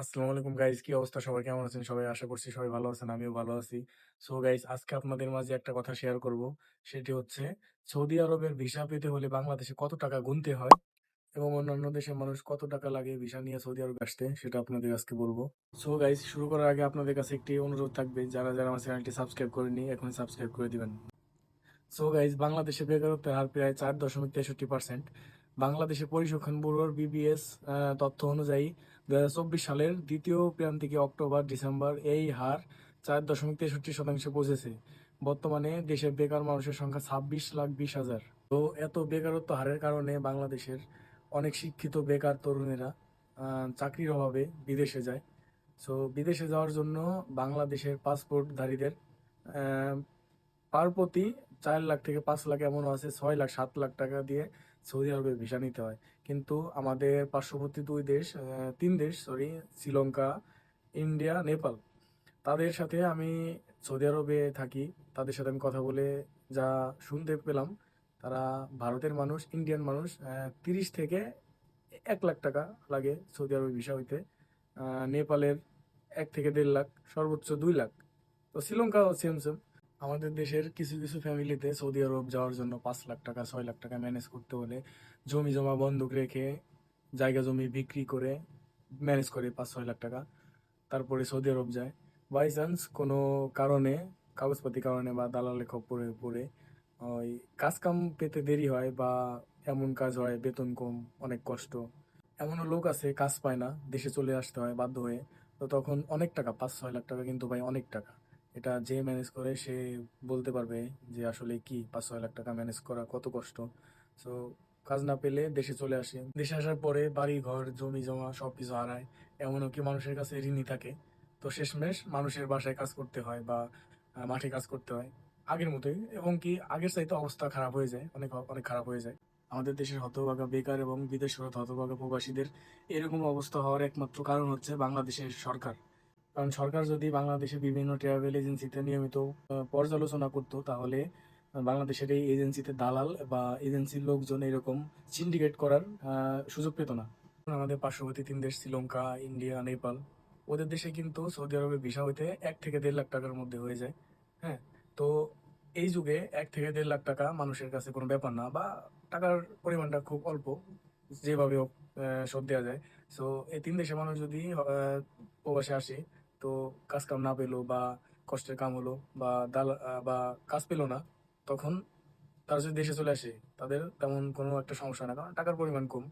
আসসালামু আলাইকুম গাইজ কি অবস্থা? সবাই কেমন আছেন? সবাই আশা করছি সবাই ভালো আছেন, আমিও ভালো আছি। সো গাইজ আজকে আপনাদের মাঝে একটা কথা শেয়ার করব। সেটি হচ্ছে, সৌদি আরবের ভিসা পেতে হলে বাংলাদেশে কত টাকা গুনতে হয় এবং অন্যান্য দেশের মানুষ কত টাকা লাগে ভিসা নিয়ে সৌদি আরবে আসতে, সেটা আপনাদের আজকে বলব। সো গাইজ শুরু করার আগে আপনাদের কাছে একটি অনুরোধ থাকবে, যারা যারা আমার চ্যানেলটি সাবস্ক্রাইব করেনি এখন সাবস্ক্রাইব করে দিবেন। সো গাইজ বাংলাদেশে বেকারত্বের হার প্রায় চার দশমিক তেষট্টি পার্সেন্ট বাংলাদেশে পরিসংখ্যান ব্যুরোর বিবিএস তথ্য অনুযায়ী দু হাজার চব্বিশ সালের দ্বিতীয় প্রান্তিকে অক্টোবর, ডিসেম্বর এই হার চার দশমিক তেষট্টি শতাংশে পৌঁছেছে। বর্তমানে দেশের বেকার মানুষের সংখ্যা ছাব্বিশ লাখ বিশ হাজার। তো এত বেকারত্ব হারের কারণে বাংলাদেশের অনেক শিক্ষিত বেকার তরুণেরা চাকরির অভাবে বিদেশে যায়। সো বিদেশে যাওয়ার জন্য বাংলাদেশের পাসপোর্টধারীদের পার প্রতি চার লাখ থেকে পাঁচ লাখ এমনও আছে, ছয় লাখ, সাত লাখ টাকা দিয়ে সৌদি আরবে ভিসা নিতে হয়। কিন্তু আমাদের পার্শ্ববর্তী দুই দেশ তিন দেশ সরি শ্রীলঙ্কা, ইন্ডিয়া, নেপাল, তাদের সাথে আমি সৌদি আরবে থাকি। তাদের সাথে আমি কথা বলে যা শুনতে পেলাম, তারা ভারতের মানুষ, ইন্ডিয়ান মানুষ তিরিশ থেকে এক লাখ টাকা লাগে সৌদি আরবে ভিসা হইতে। নেপালের এক থেকে দেড় লাখ, সর্বোচ্চ দুই লাখ। তো শ্রীলঙ্কাও সেম সেম আমাদের দেশের কিছু কিছু ফ্যামিলিতে সৌদি আরব যাওয়ার জন্য পাঁচ লাখ টাকা, ছয় লাখ টাকা ম্যানেজ করতে হলে জমি, জমা বন্ধক রেখে জায়গা, জমি বিক্রি করে ম্যানেজ করে পাঁচ, ছয় লাখ টাকা। তারপরে সৌদি আরব যায়। বাই চান্স কোনো কারণে, কাগজপাতি কারণে বা দালালে খপ্পরে পড়ে ওই কাজ কাম পেতে দেরি হয় বা এমন কাজ হয়, বেতন কম, অনেক কষ্ট। এমনও লোক আছে, কাজ পায় না, দেশে চলে আসতে হয়, বাধ্য হয়ে। তো তখন অনেক টাকা, পাঁচ, ছয় লাখ টাকা কিন্তু ভাই অনেক টাকা। এটা যে ম্যানেজ করে সে বলতে পারবে যে আসলে কি পাঁচ ছয় লাখ টাকা ম্যানেজ করা কত কষ্ট। সো কাজ না পেলে দেশে চলে আসে। দেশে আসার পরে বাড়ি, ঘর, জমি, জমা সব কিছু হারায়। এমনও কি মানুষের কাছে ঋণই থাকে। তো শেষমেশ মানুষের বাসায় কাজ করতে হয় বা মাঠে কাজ করতে হয়। আগের মতোই। এবং কি আগের চাইতে অবস্থা খারাপ হয়ে যায়। অনেক অনেক খারাপ হয়ে যায়। আমাদের দেশের হতভাগা বেকার এবং বিদেশরত হতভাগা প্রবাসীদের এরকম অবস্থা হওয়ার একমাত্র কারণ হচ্ছে বাংলাদেশের সরকার। কারণ সরকার যদি বাংলাদেশের বিভিন্ন ট্রাভেল এজেন্সিতে নিয়মিত পর্যালোচনা করতো, তাহলে বাংলাদেশের এই এজেন্সিতে দালাল বা এজেন্সির লোকজন এরকম সিন্ডিকেট করার সুযোগ পেত না। আমাদের পার্শ্ববর্তী তিন দেশ, শ্রীলঙ্কা, ইন্ডিয়া, নেপাল, ওদের দেশে কিন্তু সৌদি আরবের ভিসা হইতে এক থেকে দেড় লাখ টাকার মধ্যে হয়ে যায় হ্যাঁ? তো এই যুগে এক থেকে দেড় লাখ টাকা মানুষের কাছে কোনো ব্যাপার না বা টাকার পরিমাণটা খুব অল্প, যেভাবে হোক শোধ দেওয়া যায়। সো এই তিন দেশের মানুষ যদি প্রবাসে আসে তো কাজ কাম না পেল বা কষ্টের কাম হলো বা দাল বা কাজ পেল না, তখন তারা যদি দেশে চলে আসে, তাদের তেমন কোনো একটা সমস্যা না, কারণ টাকার পরিমাণ কম।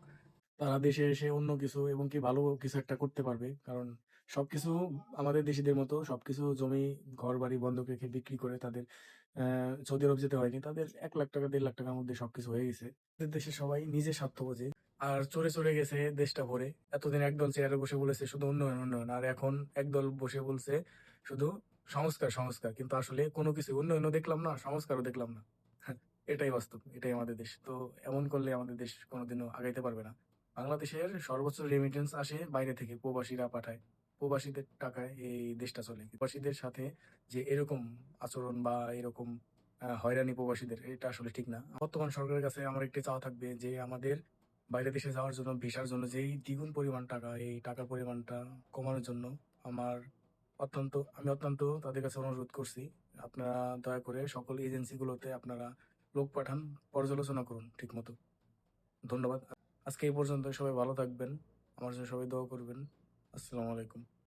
তারা দেশে এসে অন্য কিছু এবং কি ভালো কিছু একটা করতে পারবে, কারণ সবকিছু আমাদের দেশিদের মতো, সবকিছু জমি ঘর বাড়ি বন্ধক রেখে বিক্রি করে তাদের সৌদি আরব যেতে হয়নি, তাদের এক লাখ টাকা, দেড় লাখ টাকার মধ্যে সবকিছু হয়ে গেছে। আমাদের দেশে সবাই নিজে স্বার্থ বোঝে। আর চড়ে চড়ে গেছে দেশটা ভরে। এতদিন একদল চেয়ারে বসে বলেছে শুধু উন্নয়ন উন্নয়ন। আর এখন একদল বসে বলছে শুধু সংস্কার সংস্কার। কিন্তু আসলে কোনো কিছু উন্নয়নও দেখলাম না, সংস্কারও দেখলাম না। এটাই বাস্তব, এটাই আমাদের দেশ। তো এমন করলে আমাদের দেশ কোনোদিনও আগাইতে পারবে না। বাংলাদেশের সর্বোচ্চ রেমিটেন্স আসে বাইরে থেকে, প্রবাসীরা পাঠায়। প্রবাসীদের টাকায় এই দেশটা চলে। প্রবাসীদের সাথে যে এরকম আচরণ বা এরকম হয়রানি প্রবাসীদের, এটা আসলে ঠিক না। বর্তমান সরকারের কাছে আমার একটি চাওয়া থাকবে যে আমাদের বাইরে দেশে যাওয়ার জন্য, ভিসার জন্য যেই দ্বিগুণ পরিমাণ টাকা, এই টাকার পরিমাণটা কমানোর জন্য আমার অত্যন্ত, আমি অত্যন্ত তাদের কাছে অনুরোধ করছি, আপনারা দয়া করে সকল এজেন্সিগুলোতে আপনারা লোক পাঠান, পর্যালোচনা করুন ঠিক মতো ধন্যবাদ। আজকে এই পর্যন্ত সবাই ভালো থাকবেন, আমার জন্য সবাই দোয়া করবেন। আসসালামু আলাইকুম।